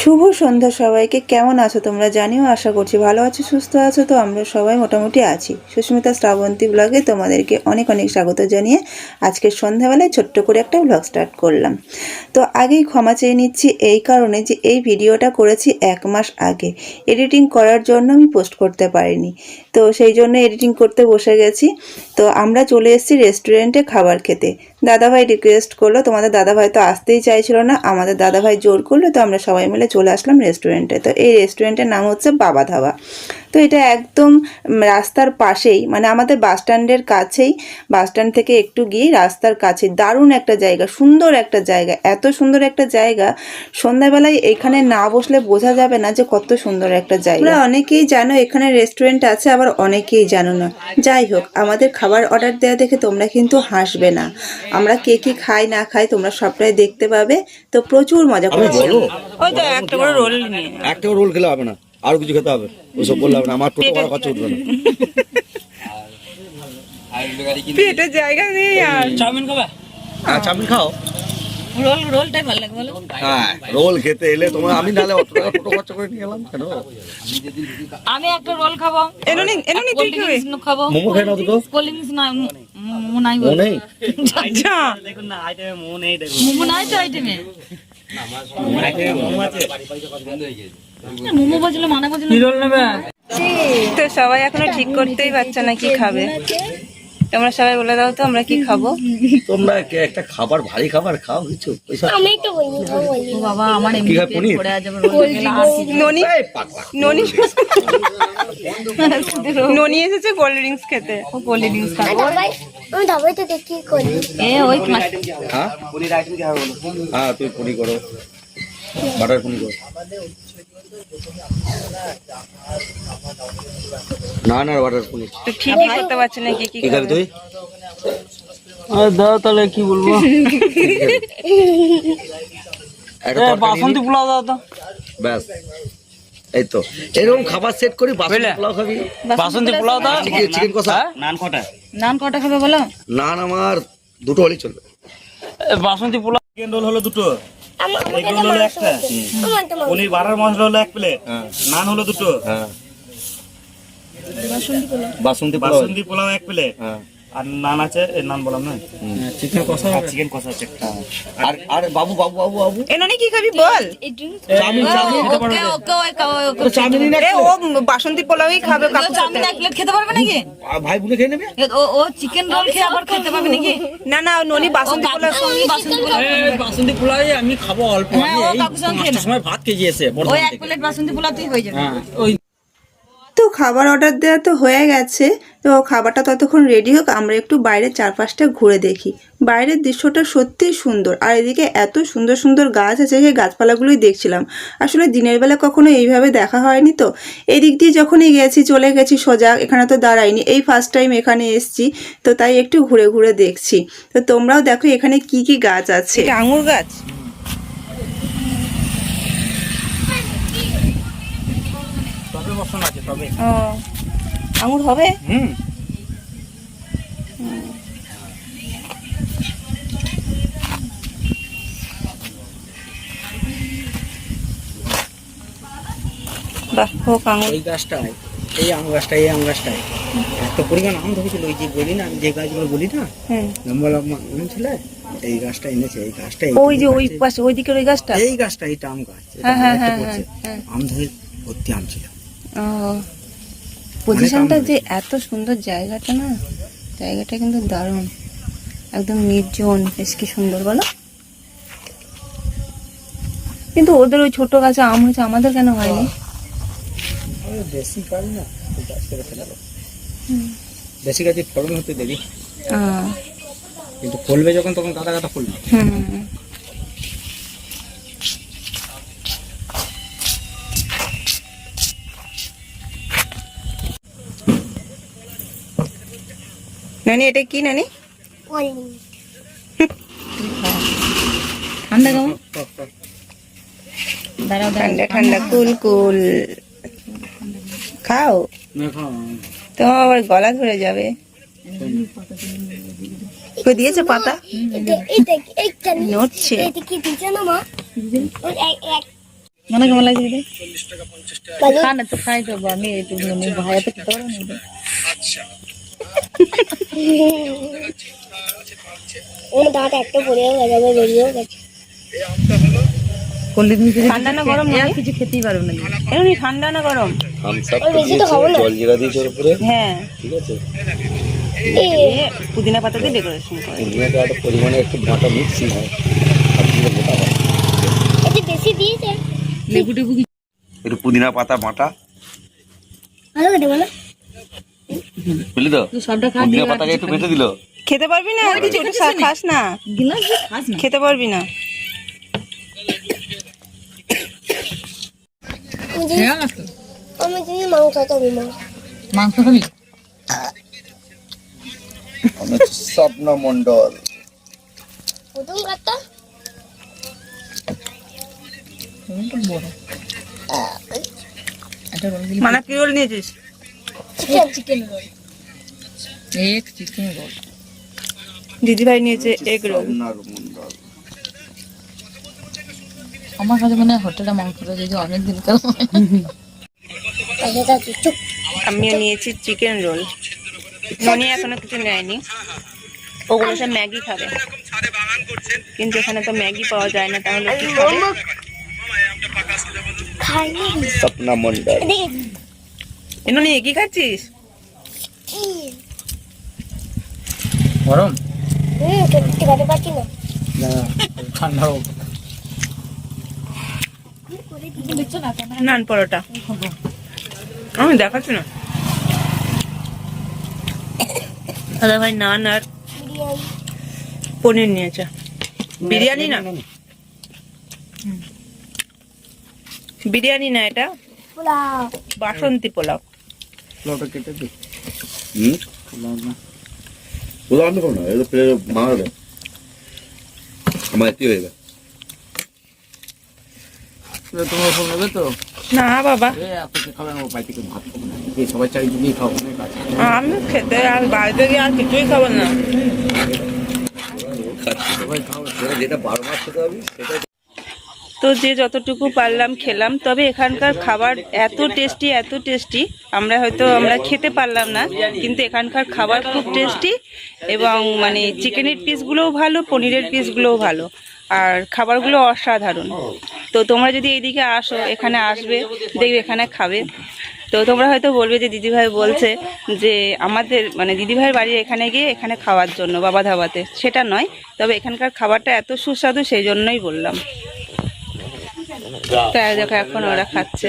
শুভ সন্ধ্যা সবাইকে। কেমন আছো তোমরা জানিও, আশা করছি ভালো আছো, সুস্থ আছো। তো আমরা সবাই মোটামুটি আছি। সুস্মিতা শ্রাবন্তী ব্লগে তোমাদেরকে অনেক অনেক স্বাগত জানিয়ে আজকের সন্ধ্যাবেলায় ছোট্ট করে একটা ব্লগ স্টার্ট করলাম। তো আগেই ক্ষমা চেয়ে নিচ্ছি, এই কারণে যে এই ভিডিওটা করেছি এক মাস আগে। এডিটিং করার জন্য আমি পোস্ট করতে পারিনি। তো সেই জন্য এডিটিং করতে বসে গেছি। তো আমরা চলে এসেছি রেস্টুরেন্টে খাবার খেতে। দাদাভাই রিকোয়েস্ট করল, তোমাদের দাদাভাই তো আসতেই চাইছিল না, আমাদের দাদাভাই জোর করল, তো আমরা সবাই মিলে চলে আসলাম রেস্টুরেন্টে তো এই রেস্টুরেন্টের নাম হচ্ছে বাবা ধাবা। তো এটা একদম রাস্তার পাশেই মানে আমাদের বাস স্ট্যান্ডের কাছেই বাস স্ট্যান্ড থেকে একটু গিয়ে রাস্তার কাছে দারুণ একটা জায়গা সুন্দর একটা জায়গা এত সুন্দর একটা জায়গা সন্ধ্যাবেলায় এখানে না বসলে বোঝা যাবে না যে কত সুন্দর একটা জায়গা। অনেকেই জানো এখানে রেস্টুরেন্ট আছে আবার অনেকেই জানো না। যাই হোক আমাদের খাবার অর্ডার দেওয়া দেখে তোমরা কিন্তু হাসবে না। আমরা কে কি খাই না খাই তোমরা সবটাই দেখতে পাবে। তো প্রচুর মজা করেছি ওই তো একটা করে রোল নিয়ে। একটা রোল খেলে হবে না। আরও কিছু খেতে হবে। ওসব বললে হবে না আমার টোটো করা খরচা উঠবে না। পেটে জায়গা নেই আর। চাউমিন খাবে? হ্যাঁ চাউমিন খাও। রোল রোলটাই ভালো লাগে বলো। হ্যাঁ রোল খেতে এলে তোমার আমি নাহলে অত টাকা টোটো খরচা করে নিয়ে এলাম কেন? আমি একটা রোল খাব। এনুনি এনুনি তুই খাবে? খাব। মোমো খাই না দুটো কোল্ড ড্রিঙ্কস না মোমো নাই ও নেই? আচ্ছা। মোমো নাই তো আইটেমে মোমো বলছিল বলছিল তো সবাই এখনও ঠিক করতেই পারছে না কি খাবে। তোমরা সবাই বলে দাও তো আমরা কি খাব। তোমরা একটা খাবার ভারী খাবার খাও কিছু? বাবা আমার এমনি কি পনির? কি ননি? এসেছে কোল্ড ড্রিঙ্কস খেতে। ও কোল্ড ড্রিঙ্কস খাব। আমি ধাবাই থেকে কি করি। এ ওই খাস হ্যাঁ? হ্যাঁ তুই পনি করো। বাটার করো না না বাটার ঠিকই করতে না কি কি খাবি তুই? দাও তাহলে কি বলব? বাসন্তী পোলাও দাও তো। ব্যাস। এই তো। এরকম খাবার সেট করি বাসন্তী? পোলাও খাবি। বাসন্তী পোলাও দাও। চিকেন কষা। নান কটা? খাবে বলো? নান আমার দুটো হলেই চলবে। বাসন্তী পোলাও চিকেন রোল হলো দুটো। আমার এগ হলো একটা পনির বাটার মশলা হলো এক প্লেট হ্যাঁ। নান হলো দুটো। হ্যাঁ। বাসন্তী পোলাও। বাসন্তী এক প্লেট। হ্যাঁ। আর নান আছে নান বললাম না? চিকেন কষা চিকেন কষা আছে একটা। আর আর বাবু বাবু বাবু বাবু এ ননি কি খাবি বল? Chowmein chowmein okay okay okay chowmein না এ ও বাসন্তী পোলাওই খাবে কাকু চাউমিন এক প্লেট খেতে পারবে নাকি? ভাই বোনে খেয়ে নেবে? ও ও চিকেন রোল খেয়ে আবার খেতে পারবে নাকি? না না ননি বাসন্তী পোলাও সঙ্গে বাসন্তী পোলাও এ, বাসন্তী পোলাও আমি খাব অল্প। হ্যাঁ, আমি এই। সময় ভাত খেয়ে এসে ওই এক প্লেট বাসন্তী পোলাওতেই হয়ে যাবে। হ্যাঁ ওই তো খাবার অর্ডার দেওয়া তো হয়ে গেছে, তো খাবারটা ততক্ষণ রেডি হোক, আমরা একটু বাইরের চারপাশটা ঘুরে দেখি। বাইরের দৃশ্যটা সত্যিই সুন্দর, আর এদিকে এত সুন্দর সুন্দর গাছ আছে, সেই গাছপালাগুলোই দেখছিলাম। আসলে দিনের বেলা কখনো এইভাবে দেখা হয়নি তো। এই দিক দিয়ে যখনই গেছি, চলে গেছি, সোজা, এখানে তো দাঁড়াইনি, এই ফার্স্ট টাইম এখানে এসছি, তো তাই একটু ঘুরে ঘুরে দেখছি। তো তোমরাও দেখো এখানে কি কি গাছ আছে। আঙুর গাছ? তবে আছে তবে। ও আঙুর হবে? হুম। বাহ হোক আঙুর। ওই গাছটায় এই আম গাছটায় এই আম গাছটায়। এত পরিমাণ আম ধরেছিল ওই যে বলি না আমি যে গাছগুলো বলি না লম্বা লম্বা আম ছিল এই গাছটা এনেছে এই গাছটা ওই যে ওই পাশে ওই দিকের ওই গাছটা? এই গাছটা এটা আম গাছ হ্যাঁ, হ্যাঁ, হ্যাঁ, হ্যাঁ, আম ধরে ভর্তি আম ছিল। পজিশনটা যে এত সুন্দর জায়গাটা না জায়গাটা কিন্তু দারুণ। একদম নির্জন বেশ কি সুন্দর বলো। কিন্তু ওদের ওই ছোট গাছে আম হয়েছে আমাদের কেন হয়নি? বেশি গাছ ফলন হতে দেরি। কিন্তু ফলবে যখন তখন গাদা গাদা ফলবে হুম। নানি এটা কি নানি? ঠান্ডা কেমন? ঠান্ডা ঠান্ডা কুল কুল। খাও? তোমার আবার গলা ধরে যাবে। কই দিয়েছে পাতা? এটা এটা এইটা নড়ছে। কেমন লাগছে তো খাই তো আমি একটু ভাইয়া তো খেতে পারব না দিদি। ওর দাঁত একটা পড়েও গেছে বেরিয়েও গেছে। করলে তুমি যদি ঠান্ডা না গরম আর কিছু খেতেই পারবে না। এমনি ঠান্ডা না গরম? থামসাপ ওর বেশি তো খাব না। জল জিরা দিয়েছে ওর উপরে। হ্যাঁ। ঠিক আছে? পুদিনা পাতা দিয়ে ডেকোরেশন করে। পুদিনাটা একটা পরিমাণে একটু বাটা মিক্সিং হয়। আর দিলে গোটা এতে বেশি দিয়েছে। লেবু টেবু একটু পুদিনা পাতা বাটা। ভালো বলো। বুঝলি তো? পুদিনা পাতাকে একটু বেটে দিল। খেতে পারবি না? কিছু একটু খাস না। গিলাস খাস না। খেতে পারবি না। আমি যদি- মাংস মাংস স্বপ্ন মন্ডল প্রথম মানে কি রোল নিয়েছিস? চিকেন চিকেন রোল এক চিকেন রোল দিদি ভাই নিয়েছে এগ রোল আমার কাছে মনে হয় হোটেলে মাংসটা যদি অনেক দিন কাল আমিও নিয়েছি চিকেন রোল ননি এখনও কিছু নেয়নি। ওগুলো সব ম্যাগি খাবে। কিন্তু এখানে তো ম্যাগি পাওয়া যায় না তাহলে কি খাবে? স্বপ্ন মন্ডল। দেখি এ কি খাচ্ছিস? গরম? হুম সত্যি খাতে পারছি না। না ঠান্ডা হোক। নান পরোটা। আমি দেখাচ্ছি না। দাদা ভাই নান আর পনির নিয়েছে। বিরিয়ানি না? বিরিয়ানি না এটা? পোলাও। বাসন্তী পোলাও। পোলাওটা কেটে দিই। হুম? না। আনতে পারো না এটা প্লেট মারা দেয় আমার একটি হয়ে এবার তোমরা ফোন নেবে তো? না বাবা। এ এত কে খাবে না বাড়ি থেকে ভাত খাব না। এই সবাই চাই দিয়েই খাব অনেক আমি খেতে আর বাড়িতে গিয়ে আর কিছুই খাব না। খাচ্ছি। সবাই খাও যেটা বারো মাস খেতে হবে সেটা তো যে যতটুকু পারলাম খেলাম, তবে এখানকার খাবার এত টেস্টি এত টেস্টি আমরা হয়তো আমরা খেতে পারলাম না, কিন্তু এখানকার খাবার খুব টেস্টি এবং মানে চিকেনের পিসগুলোও ভালো, পনিরের পিসগুলোও ভালো, আর খাবারগুলো অসাধারণ। তো তোমরা যদি এইদিকে আসো, এখানে আসবে, দেখবে এখানে খাবে। তো তোমরা হয়তো বলবে যে দিদিভাই বলছে যে আমাদের মানে দিদিভাইয়ের বাড়ি এখানে গিয়ে এখানে খাওয়ার জন্য, বাবা ধাবাতে। সেটা নয়, তবে এখানকার খাবারটা এত সুস্বাদু, সেই জন্যই বললাম। তাই দেখো এখন ওরা খাচ্ছে।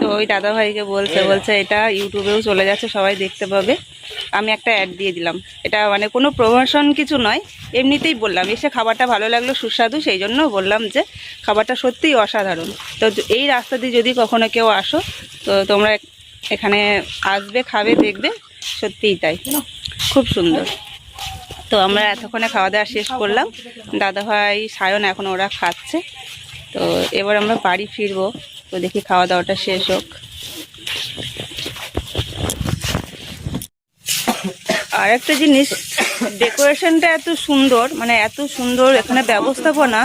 তো ওই দাদা ভাইকে বলছে বলছে, এটা ইউটিউবেও চলে যাচ্ছে, সবাই দেখতে পাবে। আমি একটা অ্যাড দিয়ে দিলাম। এটা মানে কোনো প্রমোশন কিছু নয়, এমনিতেই বললাম। এসে খাবারটা ভালো লাগল, সুস্বাদু, সেই জন্য বললাম যে খাবারটা সত্যিই অসাধারণ। তো এই রাস্তা দিয়ে যদি কখনো কেউ আসো, তো তোমরা এখানে আসবে, খাবে, দেখবে, সত্যিই তাই। খুব সুন্দর। তো আমরা এতক্ষণে খাওয়া দাওয়া শেষ করলাম। দাদা ভাই সায়ন এখন ওরা খাচ্ছে। তো এবার আমরা বাড়ি ফিরবো। তো দেখি খাওয়া দাওয়াটা শেষ হোক। আর একটা জিনিস, ডেকোরেশনটা এত সুন্দর মানে এত সুন্দর এখানে ব্যবস্থাপনা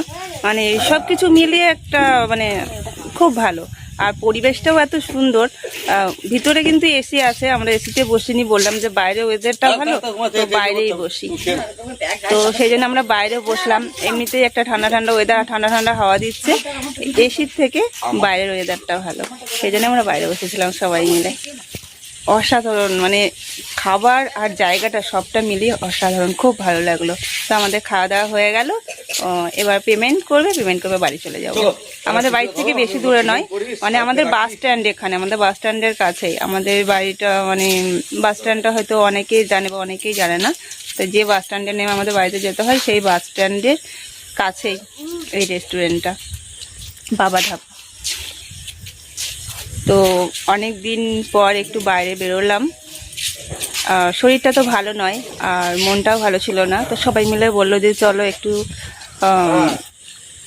মানে সব কিছু মিলিয়ে একটা মানে খুব ভালো। আর পরিবেশটাও এত সুন্দর। ভিতরে কিন্তু এসি আছে আমরা এসিতে বসিনি বললাম যে বাইরে ওয়েদারটা ভালো? তো বাইরেই বসি। তো সেই জন্য আমরা বাইরে বসলাম। এমনিতেই একটা ঠান্ডা ঠান্ডা ওয়েদার ঠান্ডা ঠান্ডা হাওয়া দিচ্ছে। এসির থেকে বাইরের ওয়েদারটা ভালো। সেই জন্য আমরা বাইরে বসেছিলাম সবাই মিলে। অসাধারণ মানে খাবার আর জায়গাটা সবটা মিলিয়ে অসাধারণ। খুব ভালো লাগল। তো আমাদের খাওয়া দাওয়া হয়ে গেল। এবার পেমেন্ট করবে পেমেন্ট করবে বাড়ি চলে যাব। আমাদের বাড়ি থেকে বেশি দূরে নয় মানে আমাদের বাস স্ট্যান্ড এখানে আমাদের বাস স্ট্যান্ডের কাছেই। আমাদের বাড়িটা মানে বাস স্ট্যান্ডটা হয়তো অনেকেই জানে বা অনেকেই জানে না। তো যে বাস স্ট্যান্ডে নেমে আমাদের বাড়িতে যেতে হয় সেই বাস স্ট্যান্ডের কাছেই এই রেস্টুরেন্টটা বাবা ধাপ তো অনেক দিন পর একটু বাইরে বেরোলাম। শরীরটা তো ভালো নয় আর মনটাও ভালো ছিল না। তো সবাই মিলে বলল যে চলো একটু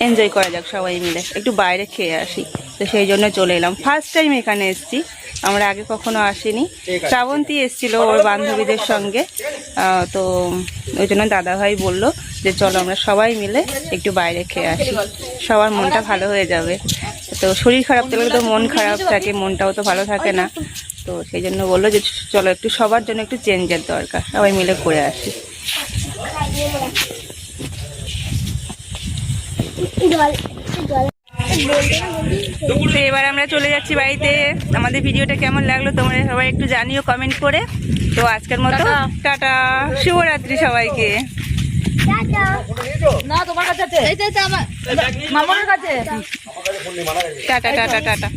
এনজয় করা যাক সবাই মিলে। একটু বাইরে খেয়ে আসি। তো তো সেই জন্য চলে এলাম। ফার্স্ট টাইম এখানে এসেছি। আমরা আগে কখনো আসিনি। শ্রাবন্তী এসেছিল ওর বান্ধবীদের সঙ্গে। তো ওই জন্য দাদাভাই বলল যে, চলো আমরা সবাই মিলে একটু বাইরে খেয়ে আসি। সবার মনটা ভালো হয়ে যাবে। তো শরীর খারাপ থাকলে তো মন খারাপ থাকে, মনটাও তো ভালো থাকে না। তো সেই জন্য বলল যে, চলো একটু সবার জন্য একটু চেঞ্জের দরকার। সবাই মিলে করে আসি জল জল তো এবার আমরা চলে যাচ্ছি বাড়িতে। আমাদের ভিডিওটা কেমন লাগল তোমরা সবাই একটু জানিও কমেন্ট করে। তো আজকের মতো টাটা। শুভরাত্রি সবাইকে। Tata tata tata.